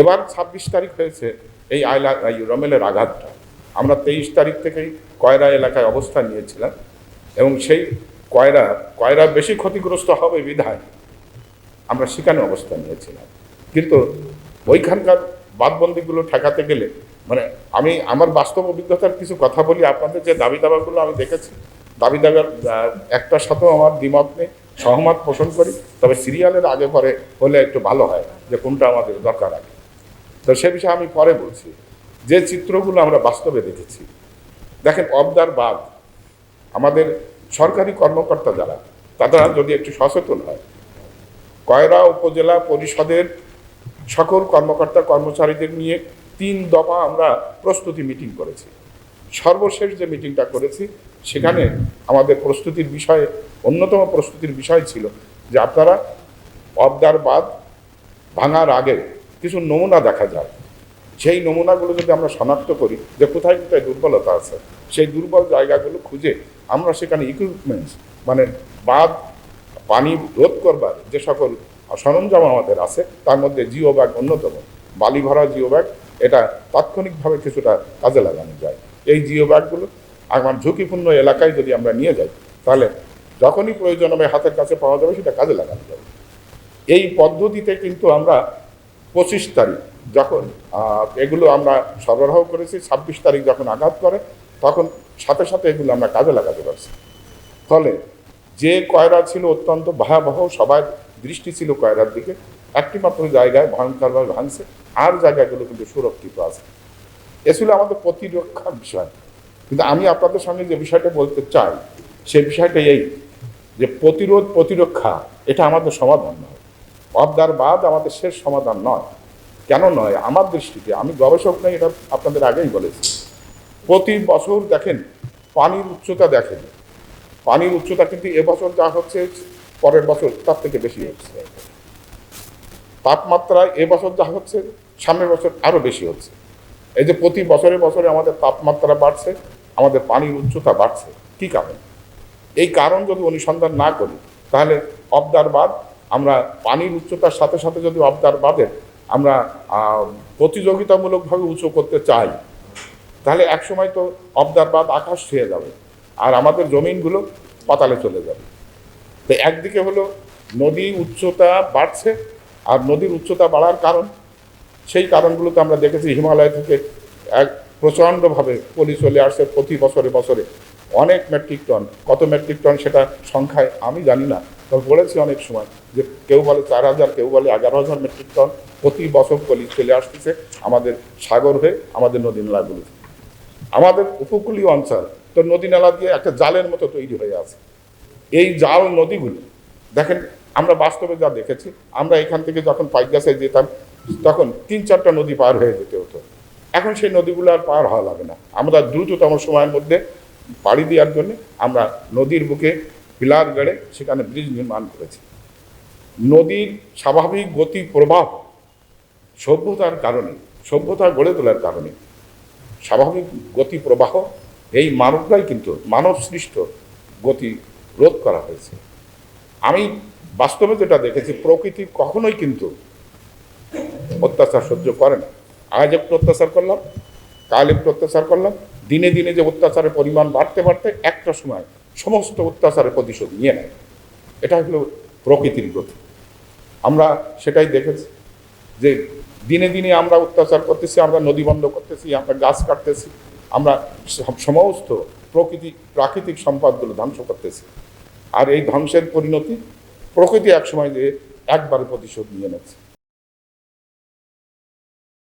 এবার ছাব্বিশ তারিখ হয়েছে এই এই রমেলের আঘাতটা। আমরা তেইশ তারিখ থেকেই কয়রা এলাকায় অবস্থান নিয়েছিলাম এবং সেই কয়রা কয়রা বেশি ক্ষতিগ্রস্ত হবে বিধায় আমরা সেখানে অবস্থান নিয়েছিলাম। কিন্তু ওইখানকার বাদবন্দিগুলো ঠেকাতে গেলে মানে আমি আমার বাস্তব অভিজ্ঞতার কিছু কথা বলি, আপনাদের যে দাবি দাবাগুলো আমি দেখেছি। দাবি দাবার একটার সাথেও আমার দ্বিমত নেই, সহমত পোষণ করি। তবে সিরিয়ালের আগে পরে হলে একটু ভালো হয় যে কোনটা আমাদের দরকার আগে। তো সে বিষয়ে আমি পরে বলছি। যে চিত্রগুলো আমরা বাস্তবে দেখেছি। দেখেন, অবদার বাদ। আমাদের সরকারি কর্মকর্তা যারা, তারা যদি একটু সচেতন হয়, কয়রা উপজেলা পরিষদের সকল কর্মকর্তা, কর্মচারীদের নিয়ে তিন দফা আমরা প্রস্তুতি মিটিং করেছি। সর্বশেষ যে মিটিংটা করেছি, সেখানে আমাদের প্রস্তুতির বিষয়ে, অন্যতম প্রস্তুতির বিষয় ছিল যে আপনারা অবদার বাদ ভাঙার আগে কিছু নমুনা দেখা যায়। সেই নমুনাগুলো যদি আমরা শনাক্ত করি যে কোথায় কোথায় দুর্বলতা আছে, সেই দুর্বল জায়গাগুলো খুঁজে আমরা সেখানে ইকুইপমেন্টস মানে বাঁধ, পানি রোধ করবার যে সকল সরঞ্জাম আমাদের আছে, তার মধ্যে জিও ব্যাগ অন্যতম। বালি ভরা জিও ব্যাগ এটা তাৎক্ষণিকভাবে কিছুটা কাজে লাগানো যায়। এই জিও ব্যাগগুলো আমার ঝুঁকিপূর্ণ এলাকায় যদি আমরা নিয়ে যাই, তাহলে যখনই প্রয়োজন হবে হাতের কাছে পাওয়া যাবে, সেটা কাজে লাগানো যাবে। এই পদ্ধতিতে কিন্তু আমরা পঁচিশ তারিখ যখন এগুলো আমরা সরবরাহ করেছি, ছাব্বিশ তারিখ যখন আঘাত করে, তখন সাথে সাথে এগুলো আমরা কাজে লাগাতে পারছি। ফলে যে কয়রা ছিল অত্যন্ত ভয়াবহ, সবার দৃষ্টি ছিল কয়রার দিকে একটি মাত্র জায়গায় ভয়ঙ্করভাবে ভাঙছে, আর জায়গাগুলো কিন্তু সুরক্ষিত আছে। এ ছিল আমাদের প্রতিরক্ষার বিষয়। কিন্তু আমি আপনাদের সঙ্গে যে বিষয়টা বলতে চাই, সে বিষয়টা এই যে প্রতিরোধ, প্রতিরক্ষা, এটা আমাদের সমাধান নয়। বাদ আমাদের শেষ সমাধান নয়। কেন নয়? আমার দৃষ্টিতে, আমি গবেষক নই, এটা আপনাদের আগেই বলেছি। প্রতি বছর দেখেন, পানির উচ্চতা দেখেন। পানির উচ্চতা কিন্তু এবছর যা হচ্ছে, পরের বছর তার থেকে বেশি হচ্ছে। তাপমাত্রা এবছর যা হচ্ছে, সামনের বছর আরও বেশি হচ্ছে। এই যে প্রতি বছরে বছরে আমাদের তাপমাত্রা বাড়ছে, আমাদের পানির উচ্চতা বাড়ছে। কী কারণ? এই কারণ যদি অনুসন্ধান না করি, তাহলে অবদার বাদ আমরা পানির উচ্চতার সাথে সাথে যদি অবদার বাদের আমরা প্রতিযোগিতামূলকভাবে উঁচু করতে চাই, তাহলে একসময় তো অবদার বাদ আকাশ ছুঁয়ে যাবে আর আমাদের জমিনগুলো পাতালে চলে যাবে। তো একদিকে হলো নদী উচ্চতা বাড়ছে আর নদীর উচ্চতা বাড়ার কারণ, সেই কারণগুলোতে আমরা দেখেছি হিমালয় থেকে এক প্রচণ্ডভাবে পলি চলে আসছে প্রতি বছরে বছরে। অনেক মেট্রিক টন, কত মেট্রিক টন সেটা সংখ্যায় আমি জানি না। বলেছি অনেক সময় যে কেউ বলে চার হাজার, কেউ বলে এগারো হাজার মেট্রিক টন প্রতি বছর পলি চলে আসতেছে আমাদের সাগর হয়ে, আমাদের নদী নালাগুলো। আমাদের উপকূলীয় অঞ্চল তো নদী নালা দিয়ে একটা জালের মতো তৈরি হয়ে আছে। এই জাল নদীগুলি, দেখেন আমরা বাস্তবে যা দেখেছি, আমরা এখান থেকে যখন পাইগাছে যেতাম, তখন তিন চারটা নদী পার হয়ে যেতে হতো। এখন সেই নদীগুলো আর পার হওয়া লাগে না। আমরা দ্রুততম সময়ের মধ্যে পাড়ি দেওয়ার জন্য আমরা নদীর বুকে পিলার গড়ে সেখানে ব্রিজ নির্মাণ করেছে। নদীর স্বাভাবিক গতি প্রবাহ সভ্যতার কারণে, সভ্যতা গড়ে তোলার কারণে স্বাভাবিক গতি প্রবাহ এই মানবটাই কিন্তু মানব সৃষ্ট গতি রোধ করা হয়েছে। আমি বাস্তবে যেটা দেখেছি, প্রকৃতি কখনোই কিন্তু অত্যাচার সহ্য করে না। আজ একটু অত্যাচার করলাম, কাল একটু অত্যাচার করলাম, দিনে দিনে যে অত্যাচারের পরিমাণ বাড়তে বাড়তে একটা সময় সমস্ত অত্যাচারের প্রতিশোধ নিয়ে নেয়। এটা হলো প্রকৃতির গতি। আমরা সেটাই দেখেছি যে দিনে দিনে আমরা অত্যাচার করতেছি, আমরা নদী বন্ধ করতেছি, আমরা গাছ কাটতেছি, আমরা সমস্ত প্রকৃতি, প্রাকৃতিক সম্পদগুলো ধ্বংস করতেছি। আর এই ধ্বংসের পরিণতি প্রকৃতি একসময় যে একবার প্রতিশোধ নিয়ে নিচ্ছে।